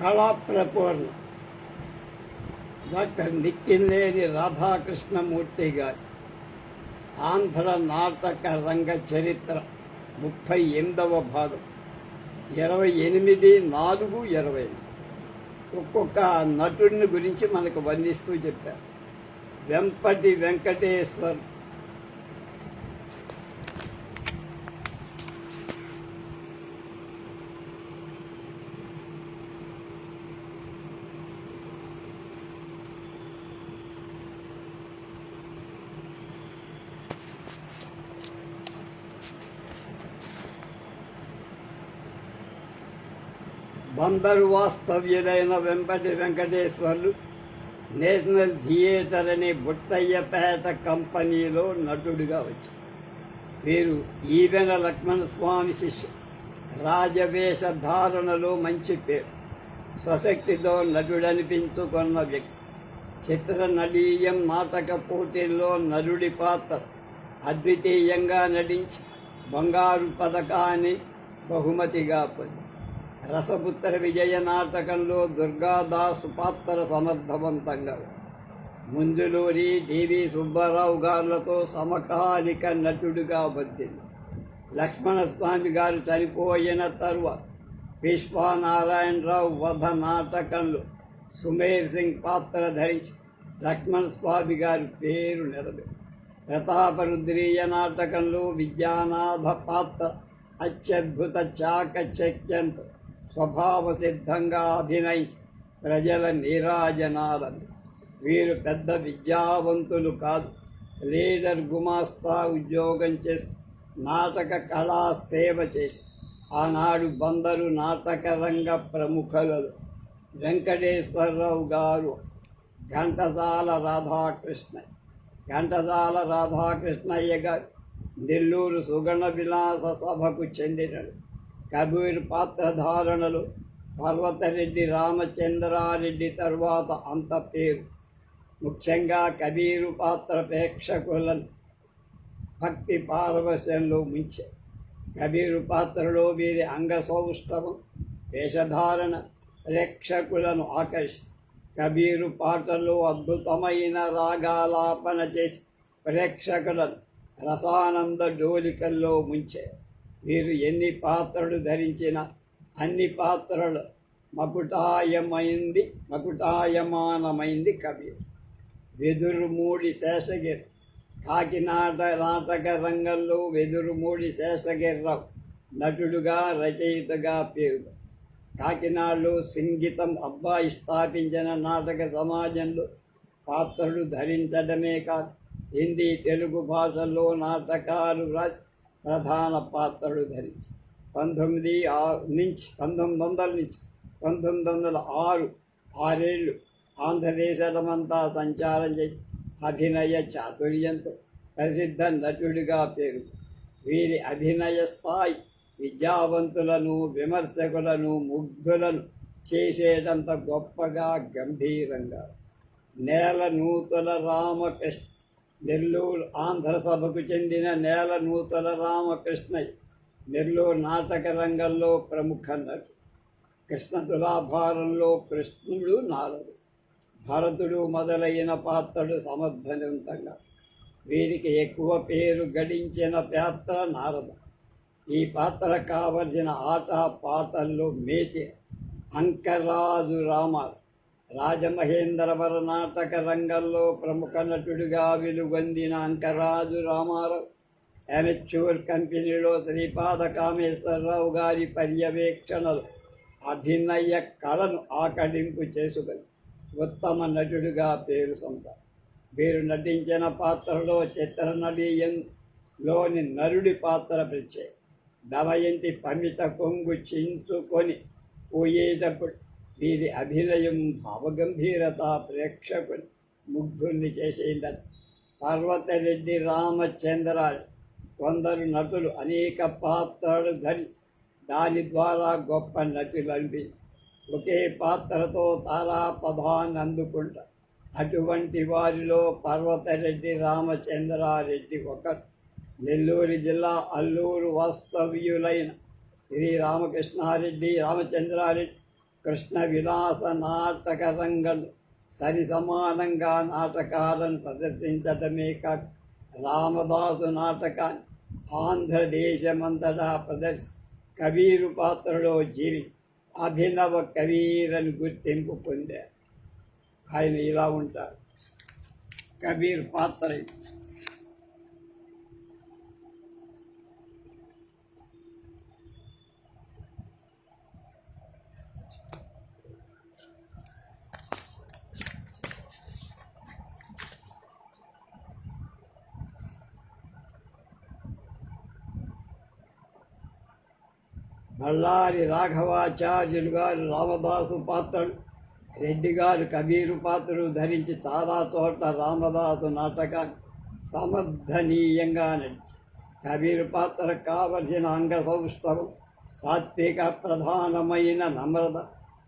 కళాప్రపూర్ణ. Doctor నిక్కిలేని Radhakrishnamurthy గారి ఆంధ్ర నాటక రంగ చరిత్ర ముప్పై ఎనిమిదవ భాగం. ఇరవై ఎనిమిది నాలుగు ఇరవై ఒక్కొక్క నటుడిని గురించి మనకు వర్ణిస్తూ చెప్పారు. వెంపటి వెంకటేశ్వర్ బందరు వాస్తవ్యుడైన వెంపటి వెంకటేశ్వర్లు నేషనల్ థియేటర్ అనే బుట్టయ్యపేట కంపెనీలో నటుడిగా వచ్చారు వీరు ఈవెన లక్ష్మణ స్వామి శిష్యు రాజవేష ధారణలో మంచి పేరు. స్వశక్తితో నటుడనిపించుకున్న వ్యక్తి. చిత్ర నలీయం నాటక పోటీల్లో నరుడి పాత్ర. అద్వితీయంగా నటించి బంగారు పథకాన్ని బహుమతిగా పొంది రసపుత్ర విజయ నాటకంలో దుర్గాదాసు పాత్ర సమర్థవంతంగా ఉంది. ముందులూరి డివి సుబ్బారావు గారులతో సమకాలిక నటుడిగా వచ్చింది లక్ష్మణ స్వామి గారు చనిపోయిన తరువాత విశ్వనారాయణరావు వధ నాటకంలో సుమేర్ సింగ్ పాత్ర ధరించి లక్ష్మణ స్వామి గారి పేరు నిలబెట్టారు ప్రతాపరుద్రీయ నాటకంలో విద్యానాథ పాత్ర అత్యద్భుత చాకచక్యంతో స్వభావ సిద్ధంగా అభినయించి ప్రజల నీరాజనాలను వీరు పెద్ద విద్యావంతులు కాదు. లీడర్ గుమాస్తా ఉద్యోగం చేస్తూ నాటక కళా సేవ చేసి ఆనాడు బందరు నాటక రంగ ప్రముఖులలో వెంకటేశ్వరరావు గారు ఘంటసాల రాధాకృష్ణ ఘంటసాల రాధాకృష్ణయ్య గారు నెల్లూరు సుగణ విలాస సభకు చెందినడు. కబీర్ పాత్రధారణలు పర్వతరెడ్డి రామచంద్రారెడ్డి తర్వాత అంత పేరు. ముఖ్యంగా కబీరు పాత్ర ప్రేక్షకులను భక్తి పారవశ్యంలో ముంచే. కబీరు పాత్రలో వీరి అంగ సౌష్ఠవం వేషధారణ ప్రేక్షకులను ఆకర్షి. కబీరు పాటల్లో అద్భుతమైన రాగాలాపన చేసి ప్రేక్షకులను రసానంద డోలికల్లో ముంచారు వీరు ఎన్ని పాత్రలు ధరించిన అన్ని పాత్రలు మకుటాయమైంది మకుటాయమానమైంది కబీర్ వెదురుమూడి శేషగిరి కాకినాడ నాటక రంగంలో వెదురుమూడి శేషగిరిరావు నటుడుగా రచయితగా పేరు కాకినాడలో సంగీతం అబ్బాయి స్థాపించిన నాటక సమాజంలో పాత్రలు ధరించడమే కాదు హిందీ తెలుగు భాషల్లో నాటకాలు రాసి ప్రధాన పాత్రలు ధరించి. పంతొమ్మిది ఆరు నుంచి పంతొమ్మిది వందల నుంచి పంతొమ్మిది వందల ఆరు ఆరేళ్ళు ఆంధ్రదేశమంతా సంచారం చేసి అభినయ చాతుర్యంతో ప్రసిద్ధ నటుడిగా పేరు. వీరి అభినయ స్థాయి విద్యావంతులను విమర్శకులను ముగ్ధులను చేసేటంత గొప్పగా గంభీరంగా. నేల నూతల రామకృష్ణ నెల్లూరు ఆంధ్ర సభకు చెందిన నేల నూతల రామకృష్ణయ్య నెల్లూరు నాటక రంగంలో ప్రముఖ నటుడు కృష్ణ తులాభారంలో కృష్ణుడు నారదు భరతుడు మొదలైన పాత్రలు సమర్థవంతంగా. వీరికి ఎక్కువ పేరు గడించిన పాత్ర నారద. ఈ పాత్ర కావలసిన ఆట పాటల్లో మేతే. అంకరాజు రామారు రాజమహేంద్రవర నాటక రంగంలో ప్రముఖ నటుడిగా వెలుగొందిన అంకరాజు రామారావు అమెచ్యూర్ కంపెనీలో శ్రీపాద కామేశ్వరరావు గారి పర్యవేక్షణలు అభినయ కళను ఆకడింపు చేసుకుని ఉత్తమ నటుడిగా పేరు సొంత. వీరు నటించిన పాత్రలో చిత్రనలీయంలోని నరుడి పాత్ర ప్రత్యేక దమయంతి పమిత కొంగు చించుకొని పోయేటప్పుడు వీరి అభినయం భావగంభీరత ప్రేక్షకు ముగ్ధుల్ని చేసేదని పర్వతరెడ్డి రామచంద్ర కొందరు నటులు అనేక పాత్రలు ధరించి దాని ద్వారా గొప్ప నటులు ఒకే పాత్రతో తారాపదాన్ని అందుకుంటారు అటువంటి వారిలో పర్వతరెడ్డి రామచంద్రారెడ్డి ఒకరు. నెల్లూరు జిల్లా అల్లూరు వాస్తవ్యులైన శ్రీ రామకృష్ణారెడ్డి రామచంద్రారెడ్డి కృష్ణ విలాస నాటక రంగలు సరి సమానంగా నాటకాలను ప్రదర్శించటమే కాక రామదాసు నాటకాన్ని ఆంధ్రదేశమంతటా ప్రదర్శి కబీరు పాత్రలో జీవించి అభినవ కబీరని గుర్తింపు పొందారు. ఆయన ఇలా ఉంటారు. కబీర్ పాత్ర బళ్ళారి రాఘవాచార్యులు గారు రామదాసు పాత్రలు రెడ్డి గారు కబీరు పాత్రలు ధరించి చాలా చోట్ల రామదాసు నాటకాన్ని సమర్థనీయంగా నడిచి. కబీరు పాత్ర కావలసిన అంగ సౌష్ఠవం సాత్విక ప్రధానమైన నమ్రత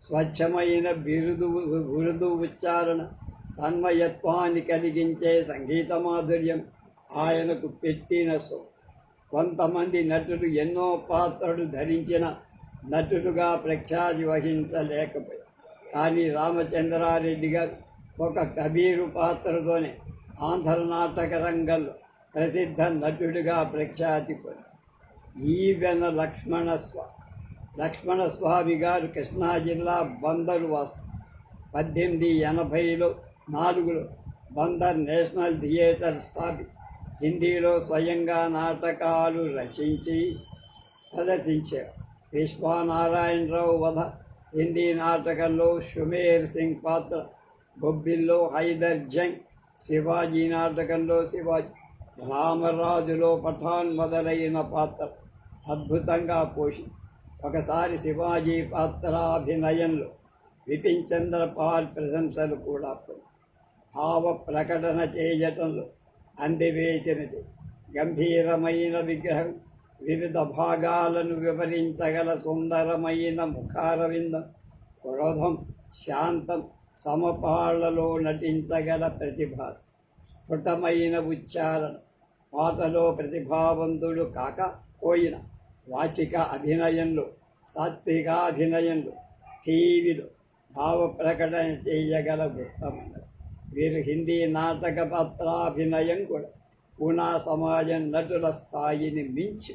స్వచ్ఛమైన బిరుదు బిరుదు ఉచ్చారణ తన్మయత్వాన్ని కలిగించే సంగీత మాధుర్యం ఆయనకు పెట్టిన సో కొంతమంది నటులు ఎన్నో పాత్రలు ధరించిన నటులుగా ప్రఖ్యాతి వహించలేకపోయి కానీ రామచంద్రారెడ్డి గారు ఒక కబీరు పాత్రతోనే ఆంధ్ర నాటక రంగంలో ప్రసిద్ధ నటుడిగా ప్రఖ్యాతి పొందారు. ఈవెన లక్ష్మణ స్వా లక్ష్మణ గారు కృష్ణా జిల్లా బందరు వాస్తు పద్దెనిమిది ఎనభైలో నాలుగులో బందర్ నేషనల్ థియేటర్ స్థాపించారు హిందీలో స్వయంగా నాటకాలు రచించి ప్రదర్శించారు విశ్వనారాయణరావు వధ హిందీ నాటకంలో షుమేర్ సింగ్ పాత్ర బొబ్బిల్లో హైదర్ జంగ్ శివాజీ నాటకంలో శివాజీ రామరాజులో పఠాన్ మొదలైన పాత్ర అద్భుతంగా పోషించి ఒకసారి శివాజీ పాత్రాభినయంలో విపిన్ చంద్ర పాల్ ప్రశంసలు కూడా భావ ప్రకటన చేయటంలో అందివేసినది గంభీరమైన విగ్రహం వివిధ భాగాలను వివరించగల సుందరమైన ముఖారవిందం క్రోధం శాంతం సమపాళ్ళలో నటించగల ప్రతిభ స్ఫుటమైన ఉచ్చారణ పాటలో ప్రతిభావంతుడు కాక పోయిన వాచిక అభినయంలో సాత్వికాభినయంలో టీవీలో భావ ప్రకటన చేయగల వృత్తమైనది వీరు హిందీ నాటక పత్రాభినయం కూడా పూనా సమాజం నటుల స్థాయిని మించి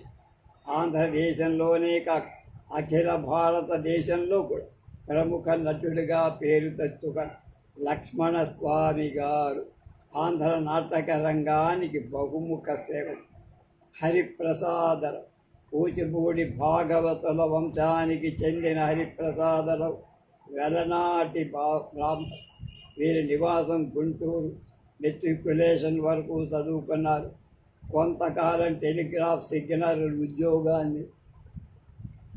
ఆంధ్రదేశంలోనే కాక అఖిల భారతదేశంలో కూడా ప్రముఖ నటుడిగా పేరు తెచ్చుక లక్ష్మణ స్వామి గారు ఆంధ్ర నాటక రంగానికి బహుముఖ సేవ హరిప్రసాదరావు కూచిపూడి భాగవతుల వంశానికి చెందిన హరిప్రసాదరావు వెలనాటి బా బ్రాహ్మణ వీరి నివాసం గుంటూరు. మెట్రికులేషన్ వరకు చదువుకున్నారు. కొంతకాలం టెలిగ్రాఫ్ సిగ్నల్ ఉద్యోగాన్ని.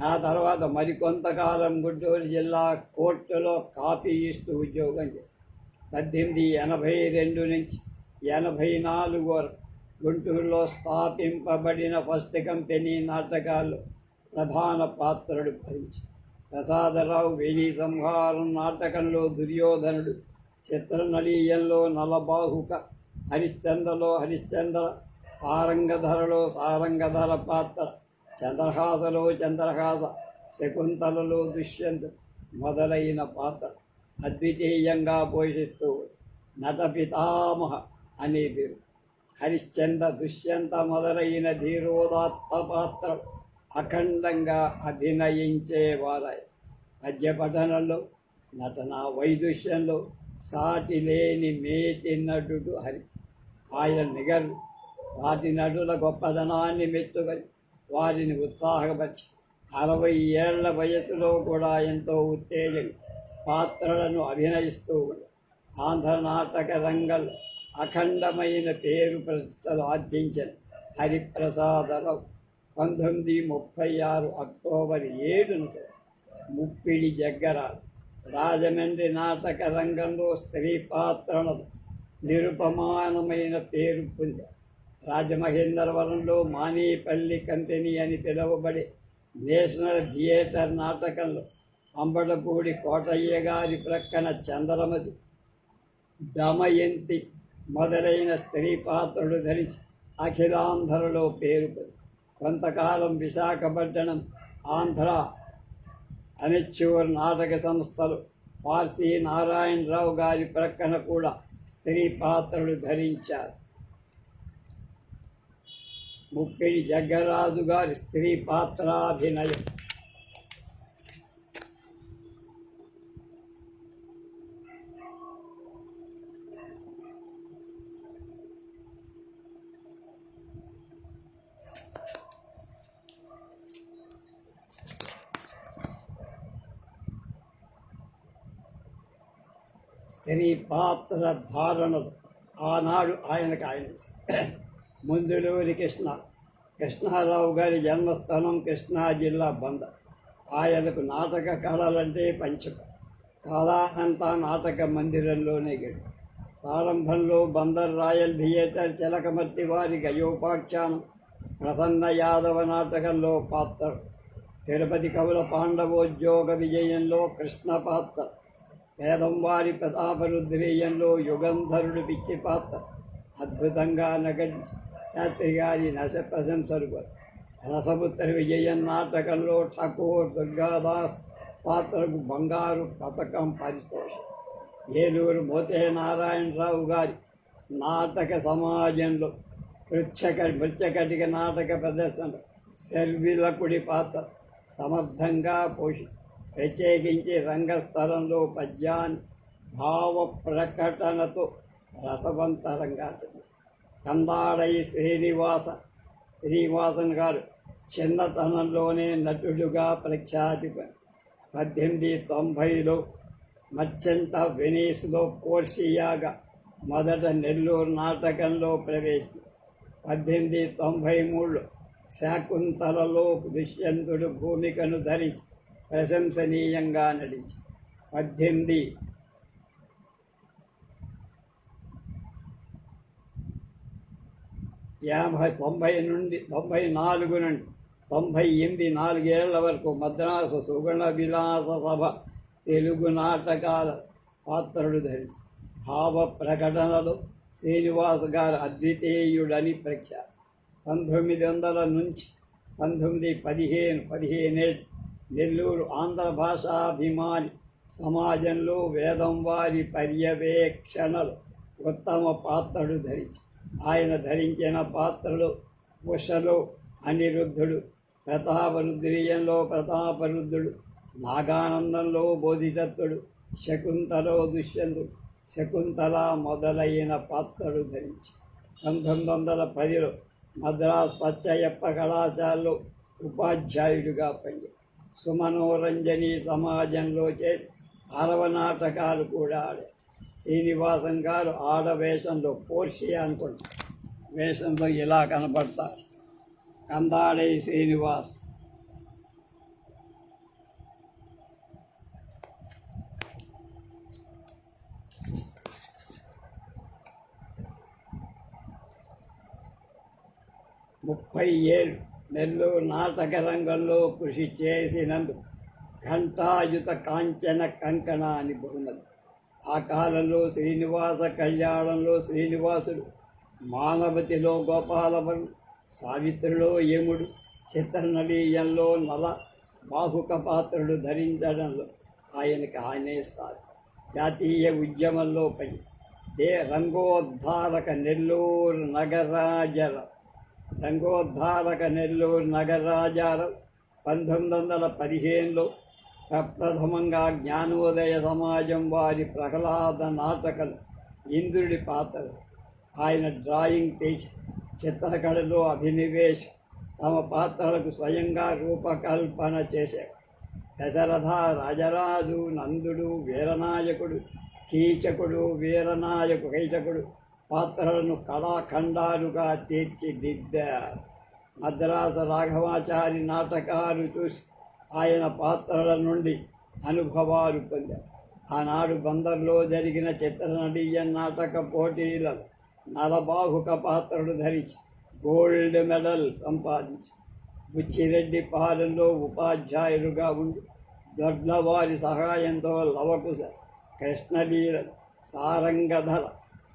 ఆ తర్వాత మరికొంతకాలం గుంటూరు జిల్లా కోర్టులో కాపీయిస్తూ ఉద్యోగం పద్దెనిమిది ఎనభై రెండు నుంచి ఎనభై నాలుగు వరకు గుంటూరులో స్థాపింపబడిన ఫస్ట్ కంపెనీ నాటకాల్లో ప్రధాన పాత్రలు భరించి ప్రసాదరావు వేణి సంహారం నాటకంలో దుర్యోధనుడు చిత్రనళీయంలో నలబాహుక హరిశ్చంద్రలో హరిశ్చంద్ర సారంగధరలో సారంగధర పాత్ర చంద్రహాసలో చంద్రహాస శకుంతలలో దుష్యంత మొదలైన పాత్ర అద్వితీయంగా పోషిస్తూ నట పితామహ అనే పేరు. హరిశ్చంద్ర దుష్యంత మొదలైన ధీరోదాత్త పాత్ర అఖండంగా అభినయించేవారాయి. పద్యపఠనంలో నటన వైదుష్యంలో సాటి లేని మేటి నటుడు హరి. ఆయన నిగరు వాటి నటుల గొప్పదనాన్ని మెచ్చుకొని వారిని ఉత్సాహపరిచి. అరవై ఏళ్ళ వయసులో కూడా ఎంతో ఉత్తేజం పాత్రలను అభినయిస్తూ ఆంధ్ర నాటక రంగంలో అఖండమైన పేరు ప్రతిష్టలు ఆర్జించిన హరిప్రసాదరావు పంతొమ్మిది ముప్పై ఆరు అక్టోబర్ ఏడున ముప్పిడి జగ్గరాలు రాజమండ్రి నాటక రంగంలో స్త్రీ పాత్రను నిరుపమానమైన పేరు పొంది రాజమహేంద్రవరంలో మానేపల్లి కంపెనీ అని పిలువబడే నేషనల్ థియేటర్ నాటకంలో అంబడపూడి కోటయ్య గారి ప్రక్కన చంద్రమతి దమయంతి మొదలైన స్త్రీ పాత్రలు ధరించి అఖిలాంధ్రలో పేరు కొంతకాలం విశాఖపట్టణం ఆంధ్ర అమెచ్యూర్ నాటక సంస్థలు పార్సీ నారాయణరావు గారి ప్రక్కన కూడా స్త్రీ పాత్రలు ధరించారు. ముప్పిడి జగ్గరాజు గారి స్త్రీ పాత్రాభినయం. స్త్రీ పాత్ర ధారణలు ఆనాడు ఆయనకు ఆయన ముందులూరి కృష్ణ కృష్ణారావు గారి జన్మస్థానం కృష్ణా జిల్లా బంద. ఆయనకు నాటక కళలంటే పంచం కాలానంతా నాటక మందిరంలోనే గడి. ప్రారంభంలో బందర్ రాయల్ థియేటర్ చిలకమర్తి వారి గయోపాఖ్యానం ప్రసన్న యాదవ నాటకంలో పాత్ర. తిరుపతి కవుల పాండవోద్యోగ విజయంలో కృష్ణ పాత్ర. పేదంవారి ప్రతాపరుద్రేయంలో యుగంధరుడు పిచ్చి పాత్ర. అద్భుతంగా నటించి శాస్త్రి గారి నశ ప్రశంసలు రసపుత్ర విజయన్ నాటకంలో ఠాకూర్ దుర్గాదాస్ పాత్రకు బంగారు పథకం పరితోషం. ఏలూరు మోతే నారాయణరావు గారి నాటక సమాజంలో మృత్యక మృత్యకటిక నాటక ప్రదర్శన శర్విలకుడి పాత్ర సమర్థంగా పోషి ప్రత్యేకించి రంగస్థలంలో పద్యాన్ భావ ప్రకటనతో రసవంతరంగా చదివి కందాడై శ్రీనివాస శ్రీనివాసన్ గారు చిన్నతనంలోనే నటుడుగా ప్రఖ్యాతి పద్దెనిమిది తొంభైలో మర్చెంట వెనీస్లో పోర్షియాగా మొదట నెల్లూరు నాటకంలో ప్రవేశించి పద్దెనిమిది తొంభై మూడులో శాకుంతలలో దుష్యంతుడు భూమికను ధరించి ప్రశంసనీయంగా నటించి. పద్దెనిమిది. యాభై తొంభై నుండి తొంభై నాలుగు నుండి తొంభై ఎనిమిది నాలుగేళ్ళ వరకు మద్రాసు సుగుణ విలాస సభ తెలుగు నాటకాల పాత్రలు ధరించి. భావ ప్రకటనలు శ్రీనివాస్ గారు అద్వితీయుడని ప్రఖ్యాతి. పంతొమ్మిది వందల నుంచి పంతొమ్మిది పదిహేను పదిహేనేళ్ళు నెల్లూరు ఆంధ్ర భాషాభిమాని సమాజంలో వేదం వారి పర్యవేక్షణలు ఉత్తమ పాత్రలు ధరించి ఆయన ధరించిన పాత్రలు ఉషలో అనిరుద్ధుడు ప్రతాపరుద్రీయంలో ప్రతాపరుద్ధుడు నాగానందంలో బోధిసత్తుడు శకుంతలో దుష్యంతుడు శకుంతల మొదలైన పాత్రలు ధరించి పంతొమ్మిది వందల పదిలో మద్రాస్ పచ్చయ్యప్ప కళాశాలలో ఉపాధ్యాయుడిగా పనిచేశారు సుమనోరంజని సమాజంలో చే అరవ నాటకాలు కూడా ఆడే. శ్రీనివాసం గారు ఆడవేషంలో పోర్షి అనుకుంటా. వేషంలో ఇలా కనపడతారు కందాడై శ్రీనివాస్. ముప్పై ఏడు. నెల్లూరు నాటక రంగంలో కృషి చేసినందుకు ఘంటాయుత కాంచన కంకణ అని బహుమతి ఆ కాలంలో శ్రీనివాస కళ్యాణంలో శ్రీనివాసుడు మానవతిలో గోపాలవరు సావిత్రిలో యముడు చిత్రనళీయంలో నల బాహుక పాత్రలు ధరించడంలో ఆయనకు ఆయనే సాధి. జాతీయ ఉద్యమంలో పని. దే రంగోద్ధారక నెల్లూరు నగరాజర రంగోద్ధారక నెల్లూరు నగరాజారం పంతొమ్మిది వందల పదిహేనులో ప్రప్రథమంగా జ్ఞానోదయ సమాజం వారి ప్రహ్లాద నాటకలు ఇంద్రుడి పాత్రలు. ఆయన డ్రాయింగ్ టీచర్ చిత్రకళలో అభినివేశం తమ పాత్రలకు స్వయంగా రూపకల్పన చేశారు. దశరథ రాజరాజు నందుడు వీరనాయకుడు కీచకుడు వీరనాయకు కైచకుడు పాత్రలను కళాఖండాలుగా తీర్చిదిద్దారు మద్రాసు రాఘవాచారి నాటకాలు చూసి ఆయన పాత్రల నుండి అనుభవాలు పొందారు. ఆనాడు బందర్లో జరిగిన చిత్రనటీయ నాటక పోటీలలో నలబాహుక పాత్రలు ధరించి గోల్డ్ మెడల్ సంపాదించి బుచ్చిరెడ్డి పాలెంలో ఉపాధ్యాయులుగా ఉండి దొడ్లవారి సహాయంతో లవకుశ కృష్ణలీల సారంగధర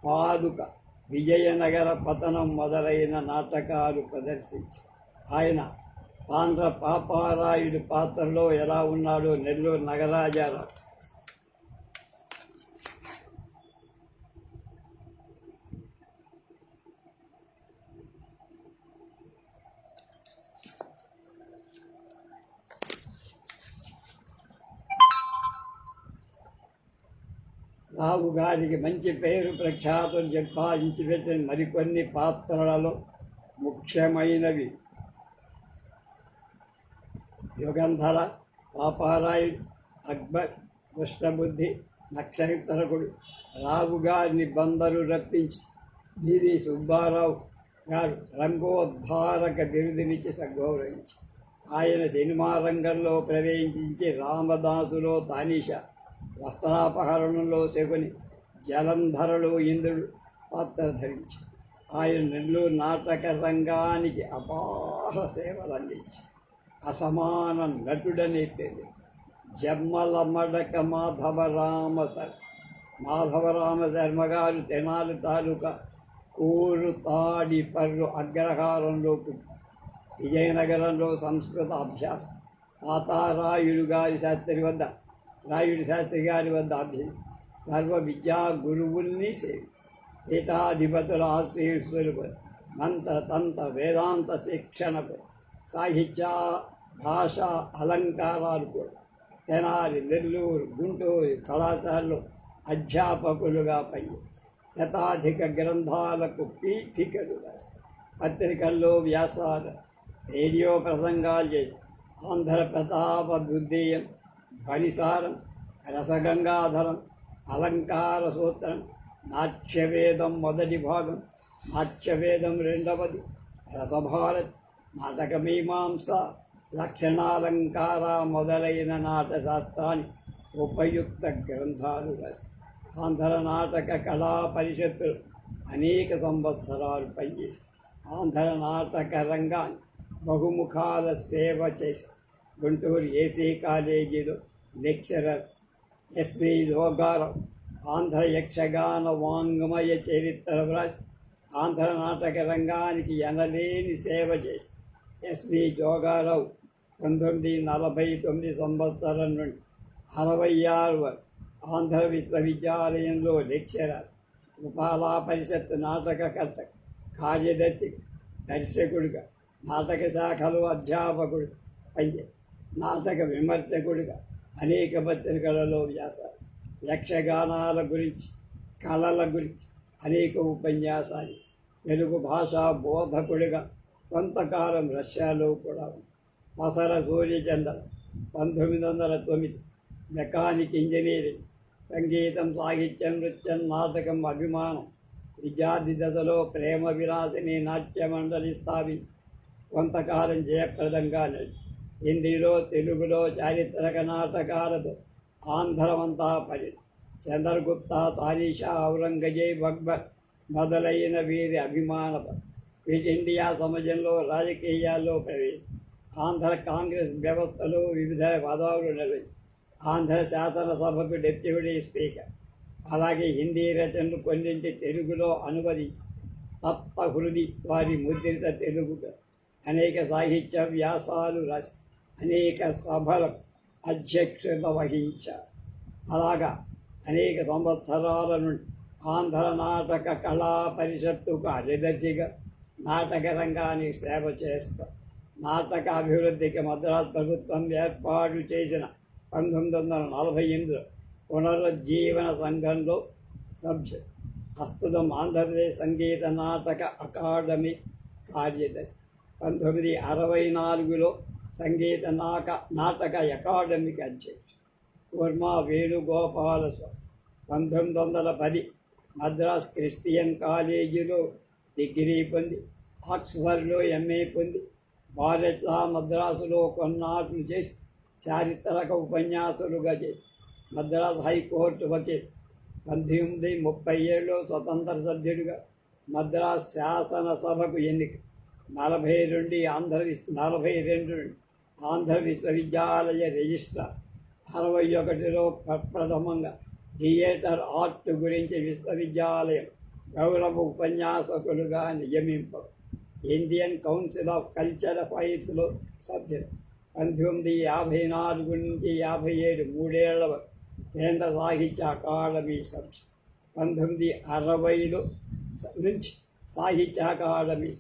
పాదుక విజయనగర పతనం మొదలైన నాటకాలు ప్రదర్శించి ఆయన ఆంధ్ర పాపారాయుడు పాత్రలో ఎలా ఉన్నాడో నెల్లూరు నగరాజారావు రావు గారికి మంచి పేరు ప్రఖ్యాతులు సంపాదించి పెట్టిన మరికొన్ని పాత్రలలో ముఖ్యమైనవి. యుగంధర పాపారాయుడు అక్బర్ కృష్ణబుద్ధి నక్షత్రకుడు రావు గారిని బందరు రప్పించి డివి సుబ్బారావు గారు రంగోద్ధారక బిరుదునిచ్చి సగౌరవించి ఆయన సినిమా రంగంలో ప్రవేశించి రామదాసులో తానీష వస్త్రాపహరణంలో శకుని జలంధరలో ఇంద్రుడు పాత్ర ధరించి ఆయన నెల్లూరు నాటక రంగానికి అపార సేవలు అందించి అసమాన నటుడనే పేరు. జమ్మల మడక మాధవరామ శర్మ మాధవరామ శర్మ గారు తెనాలి తాలూకా కూరు తాడి పర్రు అగ్రహారంలో విజయనగరంలో సంస్కృత అభ్యాసం. తాతారాయుడు గారి శాస్త్రి వద్ద రాయుడు శాస్త్రి గారి వద్ద అభ్యసి సర్వ విద్యా గురువుల్ని సేవి. పీఠాధిపతుల ఆశ్రయిస్తులకు మంత్ర తంత్ర వేదాంత శిక్షణకు సాహిత్య భాష అలంకారాలు కూడా. తెనాలి నెల్లూరు గుంటూరు కళాశాలలో అధ్యాపకులుగా పని. శతాధిక గ్రంథాలకు పీఠికలు పత్రికల్లో వ్యాసాలు రేడియో ప్రసంగాలు చేసి. ఆంధ్ర ప్రతాప దుర్దేయం ధ్వనిసారం రసగంగాధరం అలంకార సూత్రం నాట్యవేదం మొదటి భాగం నాట్యవేదం రెండవది రసభారత్ నాటకమీమాంస లక్షణాలంకార మొదలైన నాటశాస్త్రాన్ని ఉపయుక్త గ్రంథాలు రాసి ఆంధ్ర నాటక కళా పరిషత్తులు అనేక సంవత్సరాలు పనిచేసి ఆంధ్ర నాటక రంగాన్ని బహుముఖాల సేవ చేసి గుంటూరు ఏసీ కాలేజీలో లెక్చరర్ ఎస్వి యోగారావు ఆంధ్ర యక్షగాన వాంగ్మయ చరిత్ర వ్రాసి ఆంధ్ర నాటక రంగానికి ఎనలేని సేవ చేసి ఎస్వి జోగారావు పంతొమ్మిది నలభై తొమ్మిది సంవత్సరం నుండి అరవై ఆరు వరకు ఆంధ్ర విశ్వవిద్యాలయంలో లెక్చరర్ ఉపాలా పరిషత్ నాటకకర్త కార్యదర్శి దర్శకుడిగా నాటక శాఖలో అధ్యాపకుడు అయ్యే నాటక విమర్శకుడిగా అనేక పత్రికలలో వ్యాసాలు. యక్షగానాల గురించి కళల గురించి అనేక ఉపన్యాసాలు. తెలుగు భాషా బోధకుడిగా కొంతకాలం రష్యాలో కూడా ఉంది. మసర సూర్యచంద్ర పంతొమ్మిది వందల తొమ్మిది మెకానిక్ ఇంజనీరింగ్ సంగీతం సాహిత్యం నృత్యం నాటకం అభిమానం విద్యార్థి దశలో ప్రేమ విలాసిని నాట్య మండలి స్థాపించి కొంతకాలం జయప్రదంగా నడిచి హిందీలో తెలుగులో చారిత్రక నాటకాలతో ఆంధ్రమంతా పడి చంద్రగుప్త తానీషా ఔరంగజేబ్ అక్బర్ మొదలైన వీరి అభిమాన క్విట్ ఇండియా సమాజంలో రాజకీయాల్లో ప్రవేశం ఆంధ్ర కాంగ్రెస్ వ్యవస్థలో వివిధ పదవులు నిర్వహించి ఆంధ్ర శాసనసభకు డిప్యూటీ స్పీకర్. అలాగే హిందీ రచనలు కొన్నింటి తెలుగులో అనువదించి తప్ప హృది వారి ముద్రిత తెలుగు అనేక సాహిత్య వ్యాసాలు రాసి అనేక సభలకు అధ్యక్షత వహించారు. అలాగా అనేక సంవత్సరాల నుండి ఆంధ్ర నాటక కళా పరిషత్తుకు కార్యదర్శిగా నాటక రంగానికి సేవ చేస్తారు నాటక అభివృద్ధికి మద్రాసు ప్రభుత్వం ఏర్పాటు చేసిన పంతొమ్మిది వందల నలభై ఎనిమిదిలో పునరుజ్జీవన సంఘంలో సభ్యు ప్రస్తుతం ఆంధ్రప్రదేశ్ సంగీత నాటక అకాడమీ కార్యదర్శి. పంతొమ్మిది అరవై నాలుగులో సంగీత నాక నాటక అకాడమీకి అధ్యక్షుడు. కుర్మా వేణుగోపాల స్వామి పంతొమ్మిది వందల పది మద్రాస్ క్రిస్టియన్ కాలేజీలో డిగ్రీ పొంది ఆక్స్ఫర్డ్లో ఎంఏ పొంది బారెట్లా మద్రాసులో కొన్నాళ్ళు చేసి చారిత్రక ఉపన్యాసులుగా చేసి మద్రాసు హైకోర్టు వకీల్. పంతొమ్మిది ముప్పై ఏడులో స్వతంత్ర సభ్యుడిగా మద్రాసు శాసనసభకు ఎన్నిక. నలభై రెండు ఆంధ్ర నలభై రెండు నుండి ఆంధ్ర విశ్వవిద్యాలయ రిజిస్ట్రార్. అరవై ఒకటిలో ప్రప్రథమంగా థియేటర్ ఆర్ట్ గురించి విశ్వవిద్యాలయం గౌరవ ఉపన్యాసకులుగా నియమింప. ఇండియన్ కౌన్సిల్ ఆఫ్ కల్చర్ అఫైర్స్లో సభ్యులు. పంతొమ్మిది యాభై నాలుగు నుంచి యాభై ఏడు మూడేళ్ళ కేంద్ర సాహిత్య అకాడమీ సభ్యులు. పంతొమ్మిది అరవైలో నుంచి సాహిత్య అకాడమీ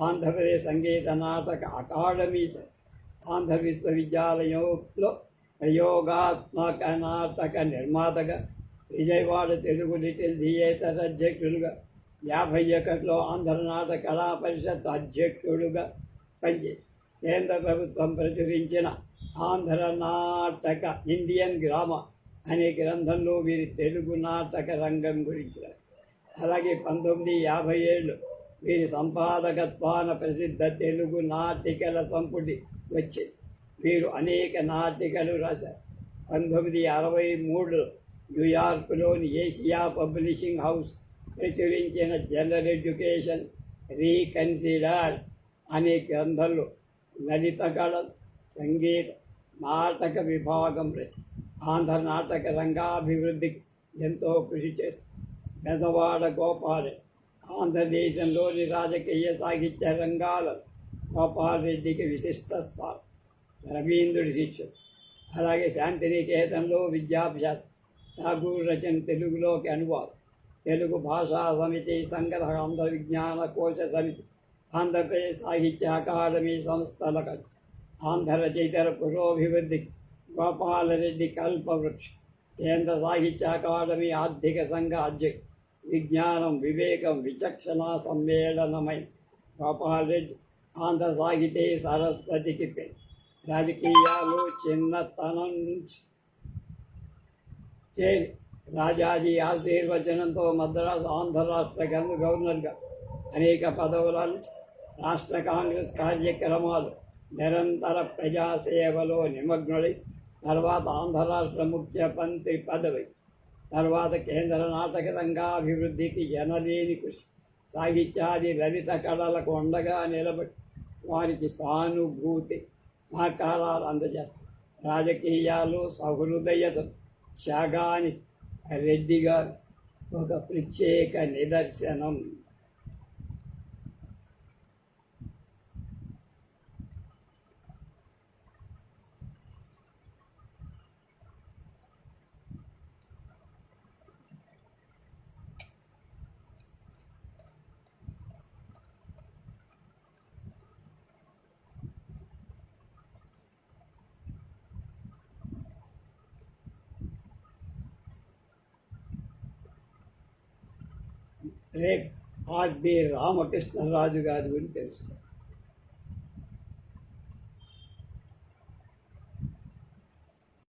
ఆంధ్రప్రదేశ్ సంగీత నాటక అకాడమీ సభ్యులు. ఆంధ్ర విశ్వవిద్యాలయంలో ప్రయోగాత్మక నాటక నిర్మాతగా విజయవాడ తెలుగు లిటిల్ థియేటర్ అధ్యక్షులుగా యాభై ఒకటిలో ఆంధ్రనాట కళా పరిషత్ అధ్యక్షుడుగా పనిచేసి కేంద్ర ప్రభుత్వం ప్రచురించిన ఆంధ్ర నాటక ఇండియన్ గ్రామ అనే గ్రంథంలో వీరి తెలుగు నాటక రంగం గురించి అలాగే పంతొమ్మిది యాభై ఏళ్ళు వీరి సంపాదకత్వాన ప్రసిద్ధ తెలుగు నాటికల సంపుటి వచ్చింది వీరు అనేక నాటికలు రాశారు. పంతొమ్మిది అరవై మూడులో న్యూయార్క్లోని ఏషియా పబ్లిషింగ్ హౌస్ ప్రచురించిన జనరల్ ఎడ్యుకేషన్ రీకన్సిడర్డ్ అనే గ్రంథంలో లలిత కళ సంగీత నాటక విభాగం రచి ఆంధ్ర నాటక రంగాభివృద్ధికి ఎంతో కృషి చేస్తారు పెదవాడ గోపాలే ఆంధ్రదేశంలోని రాజకీయ సాహిత్య రంగాలను గోపాలరెడ్డికి విశిష్ట స్థానం రవీంద్రుడి శిష్యుడు. అలాగే శాంతినికేతన్లో విద్యాభ్యాసం ఠాగూర్ రచన తెలుగులోకి అనువాదం. తెలుగు భాషా సమితి సంగ్రహ ఆంధ్ర విజ్ఞాన కోశ సమితి ఆంధ్రప్రదేశ్ సాహిత్య అకాడమీ సంస్థల ఆంధ్ర రచయితల పురోభివృద్ధికి గోపాలరెడ్డి కల్పవృక్ష కేంద్ర సాహిత్య అకాడమీ ఆర్థిక సంఘ అధ్యక్షుడు. విజ్ఞానం వివేకం విచక్షణ సమ్మేళనమై గోపాలరెడ్డి ఆంధ్ర సాగితే సరస్వతికి రాజకీయాలు చిన్నతనం నుంచి చేరి రాజాజీ ఆశీర్వచనంతో మద్రాసు ఆంధ్ర రాష్ట్ర గవర్నర్గా అనేక పదవులను రాష్ట్ర కాంగ్రెస్ కార్యక్రమాలు నిరంతర ప్రజాసేవలో నిమగ్నులై తర్వాత ఆంధ్ర రాష్ట్ర ముఖ్యమంత్రి పదవి తర్వాత కేంద్ర నాటక రంగాభివృద్ధికి జనలేని కృషి సాహిత్యాది లలిత కళలకు ఉండగా నిలబడి వారికి సానుభూతి సహకారాలు అందజేస్తారు. రాజకీయాలు సహృదయత త్యాగాని రెడ్డి గారు ఒక ప్రత్యేక నిదర్శనం. రేపు ఆర్బి రామకృష్ణరాజు గారి గురించి తెలుసుకో